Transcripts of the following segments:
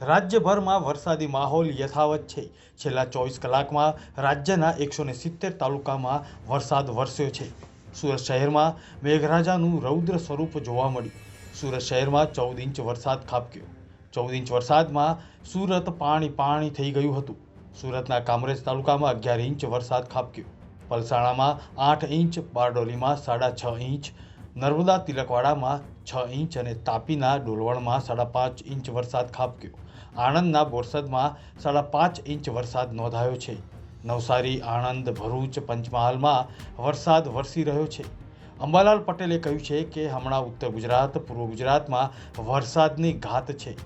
રાજ્યભરમાં વરસાદી માહોલ યથાવત છે. છેલ્લા ચોવીસ કલાકમાં રાજ્યના એકસો ને સિત્તેર તાલુકામાં વરસાદ વરસ્યો છે. સુરત શહેરમાં મેઘરાજાનું રૌદ્ર સ્વરૂપ જોવા મળ્યું. સુરત શહેરમાં ચૌદ ઇંચ વરસાદ ખાબક્યો. ચૌદ ઇંચ વરસાદમાં સુરત પાણી પાણી થઈ ગયું હતું. સુરતના કામરેજ તાલુકામાં અગિયાર ઇંચ વરસાદ ખાબક્યો. પલસાણામાં આઠ ઇંચ, બારડોલીમાં સાડા છ ઇંચ, નર્મદા તિલકવાડામાં છ ઇંચ અને તાપીના ડોલવણમાં સાડા પાંચ ઇંચ વરસાદ ખાબક્યો. આણંદના બોરસદમાં સાડા પાંચ ઇંચ વરસાદ નોંધાયો છે. નવસારી, આણંદ, ભરૂચ, પંચમહાલમાં વરસાદ વરસી રહ્યો છે. અંબાલાલ પટેલે કહ્યું છે કે હમણાં ઉત્તર ગુજરાત, પૂર્વ ગુજરાતમાં વરસાદની ઘાત છે.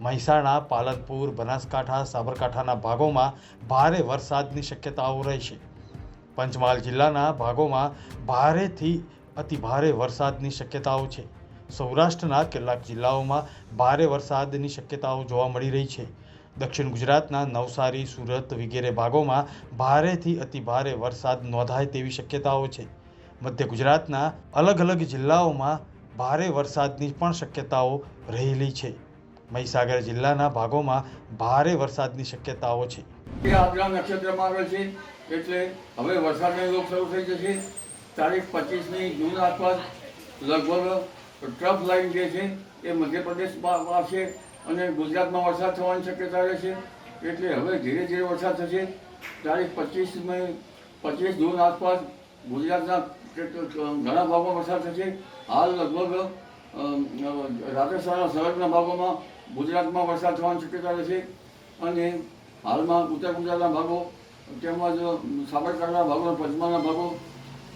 મહેસાણા, પાલનપુર, બનાસકાંઠા, સાબરકાંઠાના ભાગોમાં ભારે વરસાદની શક્યતાઓ રહેશે પંચમહાલ જિલ્લાના ભાગોમાં ભારેથી અતિભારે વરસાદની શક્યતાઓ છે. સૌરાષ્ટ્રના કેટલાક જિલ્લાઓમાં ભારે વરસાદની શક્યતાઓ જોવા મળી રહી છે. દક્ષિણ ગુજરાતના નવસારી, સુરત વગેરે ભાગોમાં ભારેથી અતિભારે વરસાદ નોંધાય તેવી શક્યતાઓ છે. મધ્ય ગુજરાતના અલગ અલગ જિલ્લાઓમાં ભારે વરસાદની પણ શક્યતાઓ રહેલી છે. મહીસાગર જિલ્લાના ભાગોમાં ભારે વરસાદની શક્યતાઓ છે. આજના એટલે હવે વરસાદની રોગ શરૂ થઈ જશે. તારીખ પચીસમી જૂન આસપાસ લગભગ ટ્રફ લાઈન જે છે એ મધ્યપ્રદેશમાં આવશે અને ગુજરાતમાં વરસાદ થવાની શક્યતા રહેશે એટલે હવે ધીરે ધીરે વરસાદ થશે. તારીખ પચીસમી પચીસ જૂન આસપાસ ગુજરાતના ઘણા ભાગોમાં વરસાદ થશે. હાલ લગભગ રાજસ્થાનના સરહદના ભાગોમાં ગુજરાતમાં વરસાદ થવાની શક્યતા રહેશે અને હાલમાં ઉત્તર ગુજરાતના ભાગો તેમજ સાબરકાંઠાના ભાગો પંચમાના ભાગો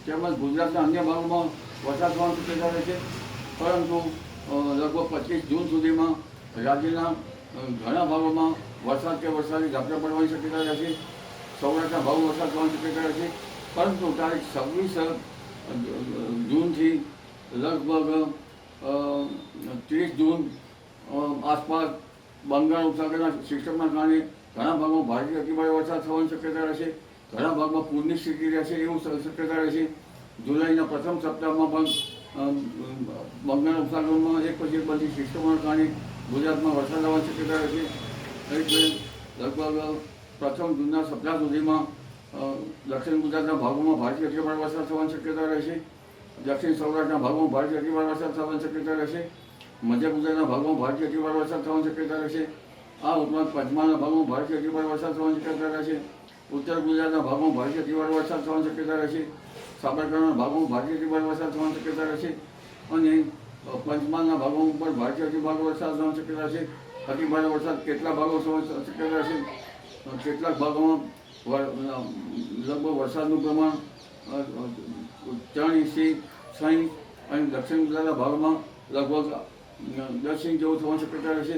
તેમજ ગુજરાતના અન્ય ભાગોમાં વરસાદ થવાની શક્યતા રહેશે પરંતુ લગભગ પચીસ જૂન સુધીમાં રાજ્યના ઘણા ભાગોમાં વરસાદ કે વરસાદી ઝાપટા પડવાની શક્યતા રહેશે સૌરાષ્ટ્રના ભાવ વરસાદ થવાની શક્યતા રહેશે પરંતુ તારીખ છવ્વીસ જૂનથી લગભગ ત્રીસ જૂન આસપાસ બંગાળ ઉપસાગરના સિસ્ટમના કારણે ઘણા ભાગમાં ભારે અતિભારે વરસાદ થવાની શક્યતા રહેશે ઘણા ભાગમાં પૂરની સ્થિતિ રહેશે એવું શક્યતા રહેશે જુલાઈના પ્રથમ સપ્તાહમાં પણ બંગાળ ઉપસાગરમાં એક પછી એક બધી સિસ્ટમોના કારણે ગુજરાતમાં વરસાદ આવવાની શક્યતા રહેશે એટલે લગભગ પ્રથમ જૂનના સપ્તાહ સુધીમાં દક્ષિણ ગુજરાતના ભાગોમાં ભારતીય અતિભાર વરસાદ થવાની શક્યતા રહેશે દક્ષિણ સૌરાષ્ટ્રના ભાગોમાં ભારતીય અતિભાર વરસાદ થવાની શક્યતા રહેશે મધ્ય ગુજરાતના ભાગોમાં ભારતીય અતિભાર વરસાદ થવાની શક્યતા રહેશે આ ઉપરાંત પંચમહાલના ભાગમાં ભારતીય અતિભાર વરસાદ થવાની શક્યતા રહેશે ઉત્તર ગુજરાતના ભાગમાં ભારતીય અતિભાર વરસાદ થવાની શક્યતા રહેશે સાબરકાંઠાના ભાગોમાં ભારે અતિભારે વરસાદ થવાની શક્યતા રહેશે અને પંચમહાલના ઉપર પણ ભારે વરસાદ થવાની શક્યતા રહેશે અતિભારે વરસાદ કેટલા ભાગો થવાની શક્યતા રહેશે કેટલાક ભાગોમાં લગભગ વરસાદનું પ્રમાણ ત્રણ ઇંચથી છ ઇંચ અને દક્ષિણ ગુજરાતના ભાગમાં લગભગ દસ ઇંચ જેવું થવાની શક્યતા રહેશે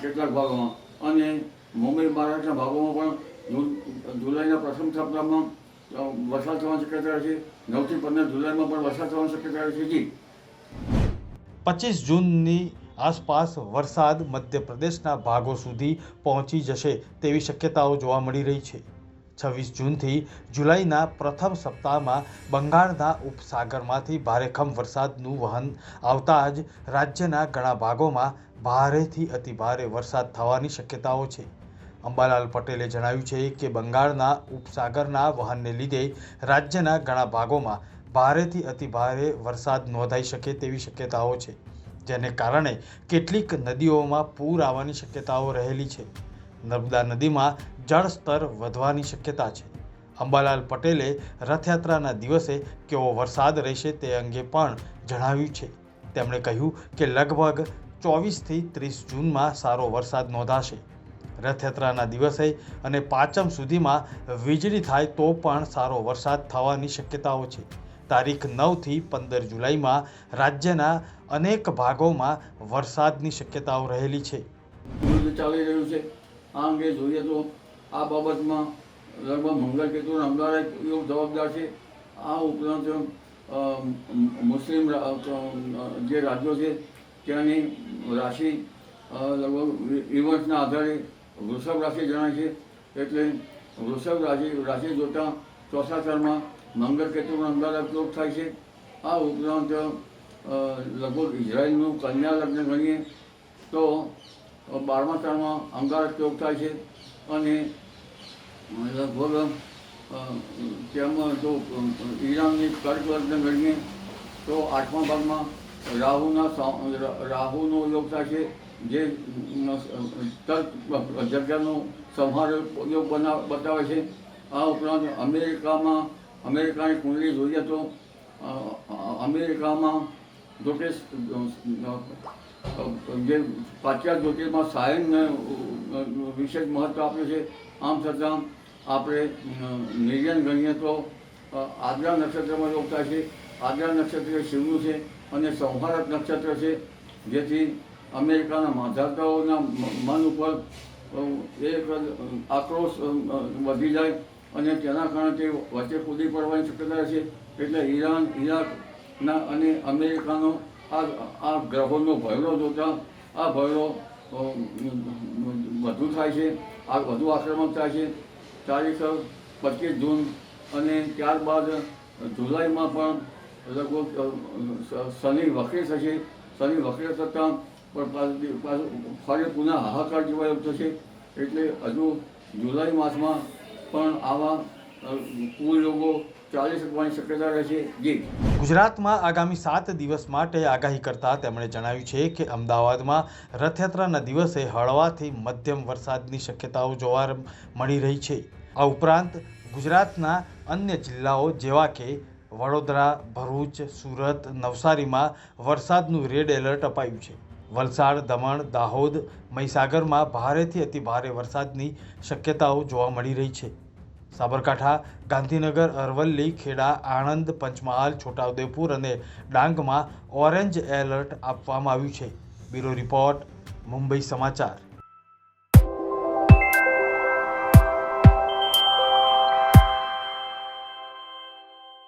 કેટલાક ભાગોમાં. અને મુંબઈ, મહારાષ્ટ્રના ભાગોમાં પણ જુલાઈના પ્રથમ સપ્તાહમાં વરસાદ થવાની શક્યતા રહેશે નવથી પંદર જુલાઈમાં પણ વરસાદ થવાની શક્યતા છે જી. પચીસ જૂનની આસપાસ વરસાદ મધ્યપ્રદેશના ભાગો સુધી પહોંચી જશે તેવી શક્યતાઓ જોવા મળી રહી છે. છવ્વીસ જૂનથી જુલાઈના પ્રથમ સપ્તાહમાં બંગાળના ઉપસાગરમાંથી ભારેખમ વરસાદનું વહન આવતા જ રાજ્યના ઘણા ભાગોમાં ભારેથી અતિભારે વરસાદ થવાની શક્યતાઓ છે. અંબાલાલ પટેલે જણાવ્યું છે કે બંગાળના ઉપસાગરના વહનને લીધે રાજ્યના ઘણા ભાગોમાં ભારેથી અતિભારે વરસાદ નોંધાઈ શકે તેવી શક્યતાઓ છે, જેને કારણે કેટલીક નદીઓમાં પૂર આવવાની શક્યતાઓ રહેલી છે. નર્મદા નદીમાં જળસ્તર વધવાની શક્યતા છે. અંબાલાલ પટેલે રથયાત્રાના દિવસે કેવો વરસાદ રહેશે તે અંગે પણ જણાવ્યું છે. તેમણે કહ્યું કે લગભગ ચોવીસથી ત્રીસ જૂનમાં સારો વરસાદ નોંધાશે. રથયાત્રાના દિવસે અને પાંચમ સુધીમાં વીજળી થાય તો પણ સારો વરસાદ થવાની શક્યતાઓ છે. તારીખ નવથી પંદર જુલાઈમાં રાજ્યના અનેક ભાગોમાં વરસાદની શક્યતાઓ રહેલી છે. ચાલી રહ્યું છે. આ અંગે જોઈએ તો આ બાબતમાં લગભગ મંગળ કેતુ અમદાવાદ એવું જવાબદાર છે. આ ઉપરાંત મુસ્લિમ જે રાજ્યો છે, ત્યાંની રાશિ લગભગ ઇવન્ટના આધારે વૃષભ રાશિ જણાય છે. એટલે વૃષભ રાશિ રાશિ જોતાં ચોથા ચરમાં મંગળ કેતુનો અંદાજ ઉપયોગ થાય છે. આ ઉપરાંત લગભગ ઇઝરાયલનું કન્યા લગ્ન ગણીએ તો બારમા તાળમાં અંગારક ઉપયોગ થાય છે. અને લગભગ તેમાં જો ઈરાનની લગ્ન ગણીએ તો આઠમા ભાગમાં રાહુના રાહુનો યોગ થાય છે. જે જગ્યાનો સંહાર યોગ બના, બતાવે છે, આ ઉપરાંત અમેરિકામાં, અમેરિકાની કુંડલી જોઈએ તો અમેરિકામાં જ્યોતિષ જે પાશ્ચાત્ય જ્યોતિષમાં સાયનને વિશેષ મહત્વ આપ્યું છે, આમ છતાં આપણે નિર્જન ગણીએ તો આદ્રા નક્ષત્રમાં યોગ થાય છે, આદ્રા નક્ષત્ર શિવનું છે અને સંહારક નક્ષત્ર છે, જેથી અમેરિકાના માધાતાઓના મન ઉપર એક આક્રોશ વધી જાય અને તેના કારણે તે વચ્ચે કૂદી પડવાની શક્યતા છે. એટલે ઈરાન, ઈરાકના અને અમેરિકાનો આ આ ગ્રહોનો ભયડો જોતા, આ ભયડો વધુ થાય છે, આ વધુ આક્રમક થાય છે. તારીખ પચીસ જૂન અને ત્યારબાદ જુલાઈમાં પણ લગભગ શનિ વક્રી થશે. શનિ વક્રી થતાં પણ પાછું ફરી પુનઃ હાહાકાર જેવા થશે. એટલે હજુ જુલાઈ માસમાં પણ આવા અ, રોગો ગુજરાતમાં આગામી સાત દિવસ માટે આગાહી કરતા તેમણે જણાવ્યું છે કે અમદાવાદમાં રથયાત્રાના દિવસે હળવાથી મધ્યમ વરસાદની શક્યતાઓ જોવા મળી રહી છે. આ ઉપરાંત ગુજરાતના અન્ય જિલ્લાઓ જેવા કે વડોદરા ભરૂચ સુરત નવસારીમાં વરસાદનું રેડ એલર્ટ અપાયું છે. વલસાડ, દમણ, દાહોદ, મહીસાગરમાં ભારેથી અતિભારે વરસાદની શક્યતાઓ જોવા મળી રહી છે. સાબરકાંઠા, ગાંધીનગર, અરવલ્લી, ખેડા, આણંદ, પંચમહાલ, છોટાઉદેપુર અને ડાંગમાં ઓરેન્જ એલર્ટ આપવામાં આવ્યું છે. બ્યુરો રિપોર્ટ, મુંબઈ સમાચાર.